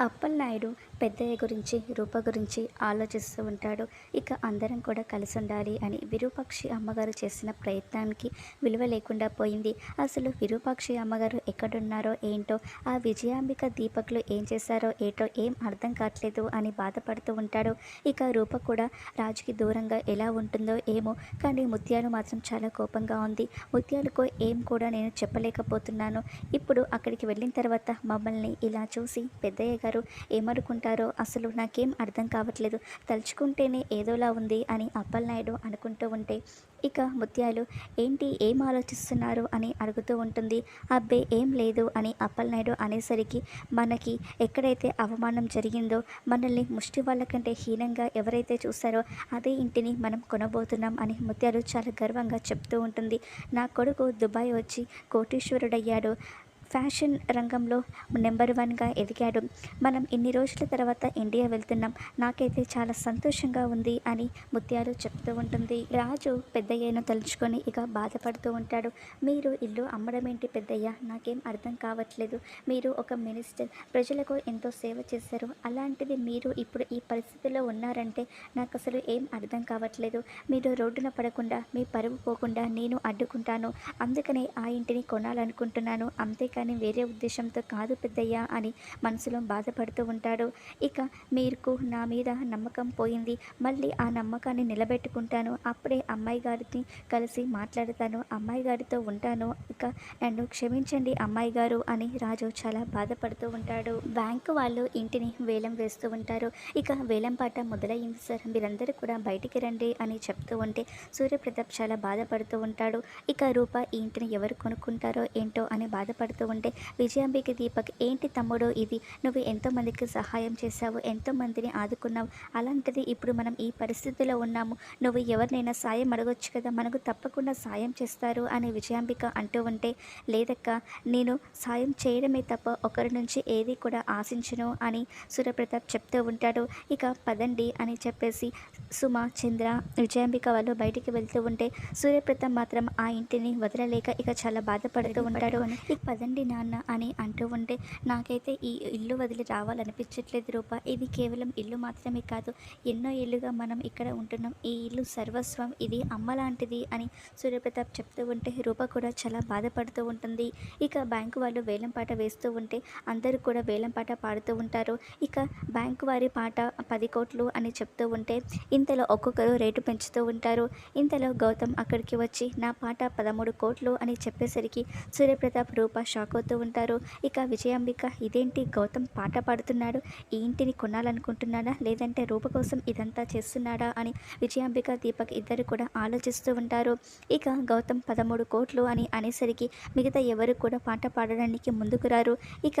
అప్పలనాయుడు పెద్దయ్య గురించి రూప గురించి ఆలోచిస్తూ ఉంటాడు. ఇక అందరం కూడా కలిసి ఉండాలి అని విరూపాక్షి అమ్మగారు చేసిన ప్రయత్నానికి విలువ లేకుండా పోయింది. అసలు విరూపాక్షి అమ్మగారు ఎక్కడున్నారో ఏంటో ఆ విజయాంబిక దీపకులు ఏం చేశారో ఏటో ఏం అర్థం కావట్లేదు అని బాధపడుతూ ఉంటాడు. ఇక రూప కూడా రాజుకి దూరంగా ఎలా ఉంటుందో ఏమో కానీ ముత్యాలు మాత్రం చాలా కోపంగా ఉంది. ముత్యాలకు ఏం కూడా నేను చెప్పలేకపోతున్నాను. ఇప్పుడు అక్కడికి వెళ్ళిన తర్వాత మమ్మల్ని ఇలా చూసి పెద్దయ్య చేస్తారు ఏమనుకుంటారో అసలు నాకేం అర్థం కావట్లేదు. తలుచుకుంటేనే ఏదోలా ఉంది అని అప్పలనాయుడు అనుకుంటూ ఉంటే ఇక ముత్యాలు ఏంటి ఏం ఆలోచిస్తున్నారు అని అడుగుతూ ఉంటుంది. అబ్బే ఏం లేదు అని అప్పలనాయుడు అనేసరికి మనకి ఎక్కడైతే అవమానం జరిగిందో మనల్ని ముష్టి వాళ్ళ కంటే హీనంగా ఎవరైతే చూస్తారో అదే ఇంటిని మనం కొనబోతున్నాం అని ముత్యాలు చాలా గర్వంగా చెప్తూ ఉంటుంది. నా కొడుకు దుబాయ్ వచ్చి కోటీశ్వరుడయ్యాడు. ఫ్యాషన్ రంగంలో నెంబర్ వన్గా ఎదిగాడు. మనం ఇన్ని రోజుల తర్వాత ఇండియా వెళ్తున్నాం. నాకైతే చాలా సంతోషంగా ఉంది అని ముత్యాలు చెప్తూ ఉంటుంది. రాజు పెద్దయ్యను తలుచుకొని ఇక బాధపడుతూ ఉంటాడు. మీరు ఇల్లు అమ్మడం ఏంటి పెద్దయ్య? నాకేం అర్థం కావట్లేదు. మీరు ఒక మినిస్టర్. ప్రజలకు ఎంతో సేవ చేశారు. అలాంటిది మీరు ఇప్పుడు ఈ పరిస్థితిలో ఉన్నారంటే నాకు అసలు ఏం అర్థం కావట్లేదు. మీరు రోడ్డున పడకుండా మీ పరువు పోకుండా నేను అడ్డుకుంటాను. అందుకనే ఆ ఇంటిని కొనాలనుకుంటున్నాను. కానీ వేరే ఉద్దేశంతో కాదు పెద్దయ్య అని మనసులో బాధపడుతూ ఉంటాడు. ఇక మీకు నా మీద నమ్మకం పోయింది. మళ్ళీ ఆ నమ్మకాన్ని నిలబెట్టుకుంటాను. అప్పుడే అమ్మాయి గారిని కలిసి మాట్లాడతాను. అమ్మాయి గారితో ఉంటాను. ఇక నన్ను క్షమించండి అమ్మాయి గారు అని రాజు చాలా బాధపడుతూ ఉంటాడు. బ్యాంకు వాళ్ళు ఇంటిని వేలం వేస్తూ ఉంటారు. ఇక వేలం పాట మొదలయ్యింది సార్. మీరందరూ కూడా బయటికి రండి అని చెప్తూ ఉంటే సూర్యప్రతాప్ చాలా బాధపడుతూ ఉంటాడు. ఇక రూప ఈ ఇంటిని ఎవరు కొనుక్కుంటారో ఏంటో అని బాధపడుతూ ఉంటే విజయాంబిక దీపక్ ఏంటి తమ్ముడు ఇది? నువ్వు ఎంతోమందికి సహాయం చేశావు ఎంతోమందిని ఆదుకున్నావు. అలాంటిది ఇప్పుడు మనం ఈ పరిస్థితిలో ఉన్నాము. నువ్వు ఎవరినైనా సాయం అడగొచ్చు కదా? మనకు తప్పకుండా సాయం చేస్తారు అని విజయాంబిక అంటూ ఉంటే లేదక్క నేను సాయం చేయడమే తప్ప ఒకరి నుంచి ఏది కూడా ఆశించను అని సూర్యప్రతాప్ చెప్తూ ఉంటాడు. ఇక పదండి అని చెప్పేసి సుమ చంద్ర విజయాంబిక వాళ్ళు బయటికి వెళ్తూ ఉంటే సూర్యప్రతాప్ మాత్రం ఆ ఇంటిని వదలలేక ఇక చాలా బాధపడుతూ ఉంటాడు. ఇక పదండి నాన్న అని అంటూ ఉంటే నాకైతే ఈ ఇల్లు వదిలి రావాలనిపించట్లేదు రూప. ఇది కేవలం ఇల్లు మాత్రమే కాదు ఎన్నో ఇల్లుగా మనం ఇక్కడ ఉంటున్నాం. ఈ ఇల్లు సర్వస్వం ఇది అమ్మ లాంటిది అని సూర్యప్రతాప్ చెప్తూ ఉంటే రూప కూడా చాలా బాధపడుతూ ఉంటుంది. ఇక బ్యాంకు వాళ్ళు వేలం పాట వేస్తూ ఉంటే అందరూ కూడా వేలం పాట పాడుతూ ఉంటారు. ఇక బ్యాంకు వారి పాట పది కోట్లు అని చెప్తూ ఉంటే ఇంతలో ఒక్కొక్కరు రేటు పెంచుతూ ఉంటారు. ఇంతలో గౌతమ్ అక్కడికి వచ్చి నా పాట పదమూడు కోట్లు అని చెప్పేసరికి సూర్యప్రతాప్ రూప షాక్ అవుతూ ఉంటారు. ఇక విజయాంబిక ఇదేంటి? గౌతమ్ పాట పాడుతున్నాడు. ఈ ఇంటిని కొనాలనుకుంటున్నాడా? లేదంటే రూప కోసం ఇదంతా చేస్తున్నాడా? అని విజయాంబిక దీపక్ ఇద్దరు కూడా ఆలోచిస్తూ ఉంటారు. ఇక గౌతమ్ పదమూడు కోట్లు అని అనేసరికి మిగతా ఎవరు కూడా పాట పాడడానికి ముందుకు రారు. ఇక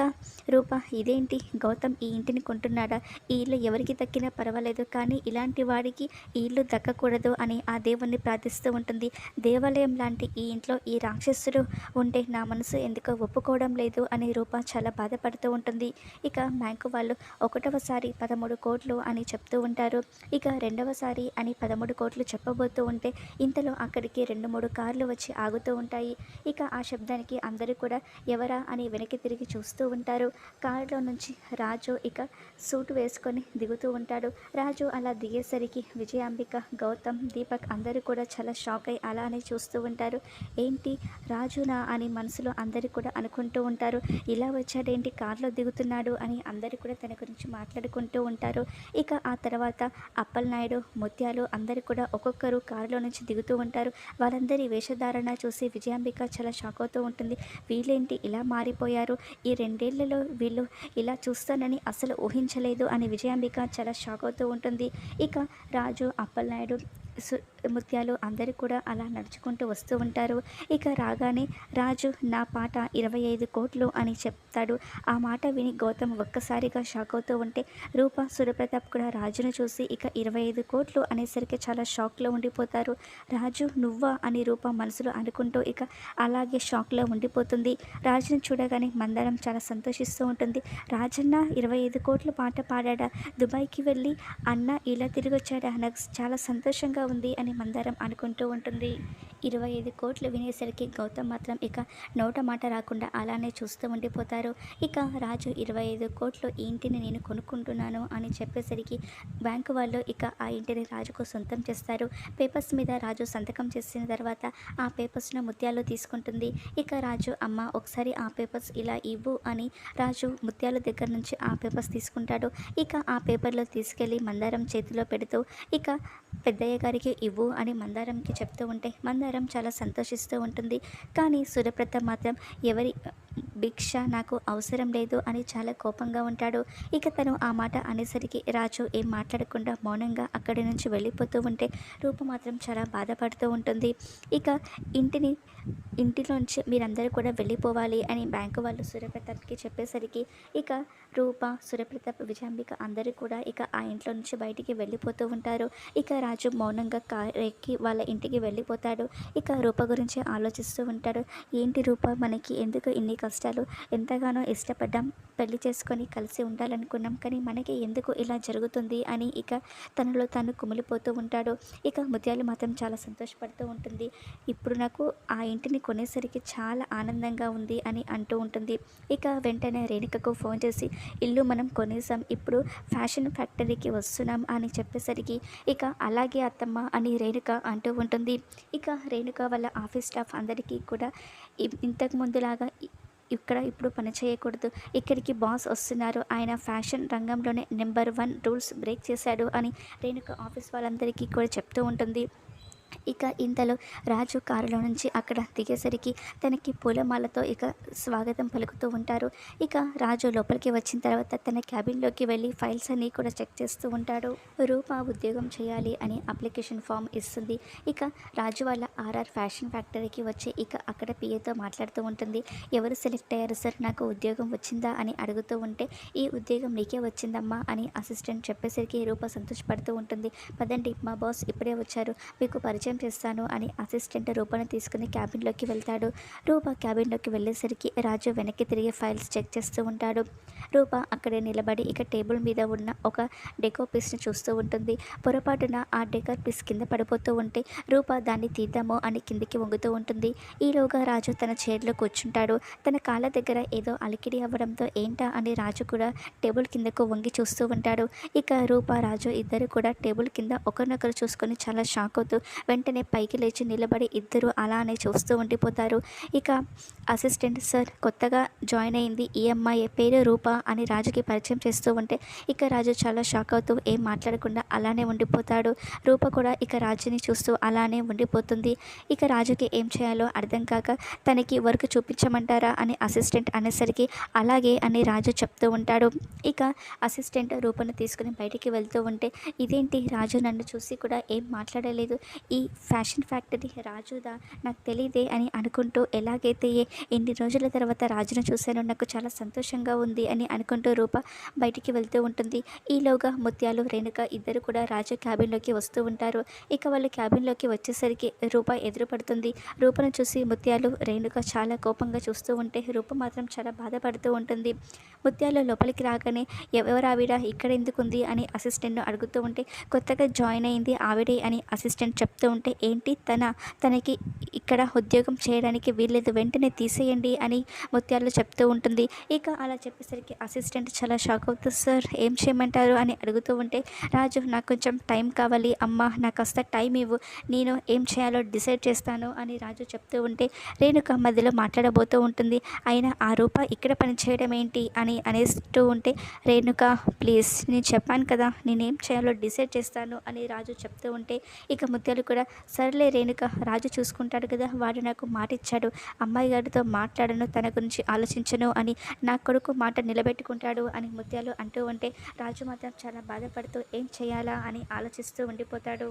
రూప ఇదేంటి? గౌతమ్ ఈ ఇంటిని కొంటున్నాడా? ఈ ఇల్లు ఎవరికి దక్కినా పర్వాలేదు కానీ ఇలాంటి వాడికి ఈ ఇల్లు దక్కకూడదు అని ఆ దేవుణ్ణి ప్రార్థిస్తూ ఉంటుంది. దేవాలయం లాంటి ఈ ఇంట్లో ఈ రాక్షసుడు ఉంటే నా మనసు ఎందుకో ఒప్పు ఒప్పుకోవడం లేదు అని రూప చాలా బాధపడుతూ ఉంటుంది. ఇక బ్యాంకు వాళ్ళు ఒకటవసారి పదమూడు కోట్లు అని చెప్తూ ఉంటారు. ఇక రెండవసారి అని పదమూడు కోట్లు చెప్పబోతూ ఉంటే ఇంతలో అక్కడికి రెండు మూడు కార్లు వచ్చి ఆగుతూ ఉంటాయి. ఇక ఆ శబ్దానికి అందరూ కూడా ఎవరా అని వెనక్కి తిరిగి చూస్తూ ఉంటారు. కారులో నుంచి రాజు ఇక సూట్ వేసుకొని దిగుతూ ఉంటాడు. రాజు అలా దిగేసరికి విజయాంబిక గౌతమ్ దీపక్ అందరూ కూడా చాలా షాక్ అయి అలానే చూస్తూ ఉంటారు. ఏంటి రాజునా అని మనసులో అందరూ కూడా అనుకుంటూ ఉంటారు. ఇలా వచ్చాడేంటి? కారులో దిగుతున్నాడు అని అందరూ కూడా తన గురించి మాట్లాడుకుంటూ ఉంటారు. ఇక ఆ తర్వాత అప్పలనాయుడు ముత్యాలు అందరూ కూడా ఒక్కొక్కరు కారులో నుంచి దిగుతూ ఉంటారు. వాళ్ళందరి వేషధారణ చూసి విజయాంబిక చాలా షాక్ అవుతూ ఉంటుంది. వీళ్ళేంటి? ఇలా మారిపోయారు. ఈ రెండేళ్ళలో వీళ్ళు ఇలా చూస్తానని అసలు ఊహించలేదు అని విజయాంబిక చాలా షాక్ అవుతూ ఉంటుంది. ఇక రాజు అప్పలనాయుడు ముత్యాలు అందరూ కూడా అలా నడుచుకుంటూ వస్తూ ఉంటారు. ఇక రాగానే రాజు నా పాట ఇరవై ఐదు కోట్లు అని చెప్తాడు. ఆ మాట విని గౌతమ్ ఒక్కసారిగా షాక్ అవుతూ ఉంటే రూప సూర్యప్రతాప్ కూడా రాజును చూసి ఇక ఇరవై ఐదు కోట్లు అనేసరికి చాలా షాక్లో ఉండిపోతారు. రాజు నువ్వా? అని రూప మనసులో అనుకుంటూ ఇక అలాగే షాక్లో ఉండిపోతుంది. రాజును చూడగానే మందరం చాలా సంతోషిస్తూ ఉంటుంది. రాజన్న ఇరవై ఐదు కోట్లు పాట పాడా దుబాయ్కి వెళ్ళి అన్న ఇలా తిరిగి వచ్చాడా నాకు చాలా సంతోషంగా అద్భుతంగా ఉంది అని మందారం అనుకుంటూ ఉంటుంది. ఇరవై ఐదు కోట్లు వినేసరికి గౌతమ్ మాత్రం ఇక నోట మాట రాకుండా అలానే చూస్తూ ఉండిపోతారు. ఇక రాజు ఇరవై ఐదు కోట్లు ఈ ఇంటిని నేను కొనుక్కుంటున్నాను అని చెప్పేసరికి బ్యాంకు వాళ్ళు ఇక ఆ ఇంటిని రాజుకు సొంతం చేస్తారు. పేపర్స్ మీద రాజు సంతకం చేసిన తర్వాత ఆ పేపర్స్ను ముత్యాలు తీసుకుంటుంది. ఇక రాజు అమ్మ ఒకసారి ఆ పేపర్స్ ఇలా ఇవ్వు అని రాజు ముత్యాల దగ్గర నుంచి ఆ పేపర్స్ తీసుకుంటాడు. ఇక ఆ పేపర్లో తీసుకెళ్ళి మందారం చేతిలో పెడుతూ ఇక పెద్దయ్య గారికి ఇవ్వు అని మందారంకి చెప్తూ ఉంటే మందారం చాలా సంతోషిస్తూ ఉంటుంది. కానీ సురప్రత మాత్రం ఎవరి భిక్ష నాకు అవసరం లేదు అని చాలా కోపంగా ఉంటాడు. ఇక తను ఆ మాట అనేసరికి రాజు ఏం మాట్లాడకుండా మౌనంగా అక్కడి నుంచి వెళ్ళిపోతూ ఉంటే రూప మాత్రం చాలా బాధపడుతూ ఉంటుంది. ఇక ఇంటిని ఇంటిలోంచి మీరందరూ కూడా వెళ్ళిపోవాలి అని బ్యాంకు వాళ్ళు సూర్యప్రతాప్కి చెప్పేసరికి ఇక రూప సూర్యప్రతాప్ విజయాంబిక అందరూ కూడా ఇక ఆ ఇంట్లో నుంచి బయటికి వెళ్ళిపోతూ ఉంటారు. ఇక రాజు మౌనంగా కారు ఎక్కి వాళ్ళ ఇంటికి వెళ్ళిపోతాడు. ఇక రూప గురించి ఆలోచిస్తూ ఉంటాడు. ఏంటి రూప మనకి ఎందుకు ఇన్ని కష్టాలు ఎంతగానో ఇష్టపడ్డాం. పెళ్ళి చేసుకొని కలిసి ఉండాలనుకున్నాం. కానీ మనకి ఎందుకు ఇలా జరుగుతుంది అని ఇక తనలో తను కుమిలిపోతూ ఉంటాడు. ఇక ముత్యాలు మాత్రం చాలా సంతోషపడుతూ ఉంటుంది. ఇప్పుడు నాకు ఆ ఇంటిని కొనేసరికి చాలా ఆనందంగా ఉంది అని అంటూ ఉంటుంది. ఇక వెంటనే రేణుకకు ఫోన్ చేసి ఇల్లు మనం కొనేసాం ఇప్పుడు ఫ్యాషన్ ఫ్యాక్టరీకి వస్తున్నాం అని చెప్పేసరికి ఇక అలాగే అత్తమ్మ అని రేణుక అంటూ ఉంటుంది. ఇక రేణుక వాళ్ళ ఆఫీస్ స్టాఫ్ అందరికీ కూడా ఇంతకు ముందులాగా ఇక్కడ ఇప్పుడు పని చేయకూడదు. ఇక్కడికి బాస్ వస్తున్నారు. ఆయన ఫ్యాషన్ రంగంలోనే నెంబర్ వన్ రూల్స్ బ్రేక్ చేశాడు అని రేణుక ఆఫీస్ వాళ్ళందరికీ కూడా చెప్తూ ఉంటుంది. ఇక ఇంతలో రాజు కారులో నుంచి అక్కడ దిగేసరికి తనకి పూలమాలతో ఇక స్వాగతం పలుకుతూ ఉంటారు. ఇక రాజు లోపలికి వచ్చిన తర్వాత తన క్యాబిన్లోకి వెళ్ళి ఫైల్స్ అన్నీ కూడా చెక్ చేస్తూ ఉంటాడు. రూప ఉద్యోగం చేయాలి అని అప్లికేషన్ ఫామ్ ఇస్తుంది. ఇక రాజు వాళ్ళ ఆర్ఆర్ ఫ్యాషన్ ఫ్యాక్టరీకి వచ్చి ఇక అక్కడ పిఏతో మాట్లాడుతూ ఉంటుంది. ఎవరు సెలెక్ట్ అయ్యారు సార్? నాకు ఉద్యోగం వచ్చిందా అని అడుగుతూ ఉంటే ఈ ఉద్యోగం నీకే వచ్చిందమ్మా అని అసిస్టెంట్ చెప్పేసరికి రూప సంతోషపడుతూ ఉంటుంది. పదండి మా బాస్ ఇప్పుడే వచ్చారు. మీకు పరిచయం చేస్తాను అని అసిస్టెంట్ రూపాను తీసుకుని క్యాబిన్లోకి వెళ్తాడు. రూపా క్యాబిన్లోకి వెళ్ళేసరికి రాజు వెనక్కి తిరిగి ఫైల్స్ చెక్ చేస్తూ ఉంటాడు. రూప అక్కడే నిలబడి ఇక టేబుల్ మీద ఉన్న ఒక డెకో పీస్ని చూస్తూ ఉంటుంది. పొరపాటున ఆ డెకర్ పీస్ కింద పడిపోతూ ఉంటే రూప దాన్ని తీద్దాము అని కిందికి వంగుతూ ఉంటుంది. ఈలోగా రాజు తన చైర్లో కూర్చుంటాడు. తన కాళ్ళ దగ్గర ఏదో అలికిడి అవ్వడంతో ఏంటా అని రాజు కూడా టేబుల్ కిందకు వంగి చూస్తూ ఉంటాడు. ఇక రూప రాజు ఇద్దరు కూడా టేబుల్ కింద ఒకరినొకరు చూసుకొని చాలా షాక్ అవుతూ వెంటనే పైకి లేచి నిలబడి ఇద్దరు అలానే చూస్తూ ఉండిపోతారు. ఇక అసిస్టెంట్ సార్ కొత్తగా జాయిన్ అయింది. ఈ అమ్మాయి. పేరు రూప. అని రాజుకి పరిచయం చేస్తూ ఉంటే ఇక రాజు చాలా షాక్ అవుతూ ఏం మాట్లాడకుండా అలానే ఉండిపోతాడు. రూప కూడా ఇక రాజుని చూస్తూ అలానే ఉండిపోతుంది. ఇక రాజుకి ఏం చేయాలో అర్థం కాక తనకి వర్క్ చూపించమంటారా అని అసిస్టెంట్ అనేసరికి అలాగే అని రాజు చెప్తూ ఉంటాడు. ఇక అసిస్టెంట్ రూపను తీసుకుని బయటికి వెళ్తూ ఉంటే ఇదేంటి రాజు నన్ను చూసి కూడా ఏం మాట్లాడలేదు? ఈ ఫ్యాషన్ ఫ్యాక్టరీ రాజుదా? నాకు తెలియదే అని అనుకుంటూ ఎలాగైతే ఏ- ఎన్ని రోజుల తర్వాత రాజును చూశాను నాకు చాలా సంతోషంగా ఉంది అని అనుకుంటూ రూప బయటికి వెళ్తూ ఉంటుంది. ఈలోగా ముత్యాలు రేణుక ఇద్దరు కూడా రాజు క్యాబిన్లోకి వస్తూ ఉంటారు. ఇక వాళ్ళు క్యాబిన్లోకి వచ్చేసరికి రూప ఎదురుపడుతుంది. రూపను చూసి ముత్యాలు రేణుక చాలా కోపంగా చూస్తూ ఉంటే రూప మాత్రం చాలా బాధపడుతూ ఉంటుంది. ముత్యాలు లోపలికి రాగానే ఎవరు ఆవిడ? ఇక్కడ ఎందుకుంది? అని అసిస్టెంట్ను అడుగుతూ ఉంటే కొత్తగా జాయిన్ అయింది ఆవిడే అని అసిస్టెంట్ చెప్తూ ఉంటే ఏంటి తన? తనకి ఇక్కడ ఉద్యోగం చేయడానికి వీల్లేదు వెంటనే తీసేయండి అని ముత్యాలు చెప్తూ ఉంటుంది. ఇక అలా చెప్పేసరికి అసిస్టెంట్ చాలా షాక్ అవుతుంది సార్ ఏం చేయమంటారు? అని అడుగుతూ ఉంటే రాజు నాకు కొంచెం టైం కావాలి అమ్మ నాకు కాస్త టైం ఇవ్వు నేను ఏం చేయాలో డిసైడ్ చేస్తాను అని రాజు చెప్తూ ఉంటే రేణుక మధ్యలో మాట్లాడబోతూ ఉంటుంది అయినా ఆ రూప ఇక్కడ పని చేయడం ఏంటి? అని అనేస్తూ ఉంటే రేణుక ప్లీజ్ నేను చెప్పాను కదా నేనేం చేయాలో డిసైడ్ చేస్తాను అని రాజు చెప్తూ ఉంటే ఇక ముత్యాలు కూడా సర్లే రేణుక రాజు చూసుకుంటాడు కదా వాడు నాకు మాట ఇచ్చాడు అమ్మాయి గారితో మాట్లాడను తన గురించి ఆలోచించను అని నా కొడుకు మాట నిలబెట్టుకుంటాడు అని ముత్యాలు అంటూ ఉంటే రాజు మాత్రం చాలా బాధపడుతూ ఏం చేయాలా అని ఆలోచిస్తూ ఉండిపోతాడు.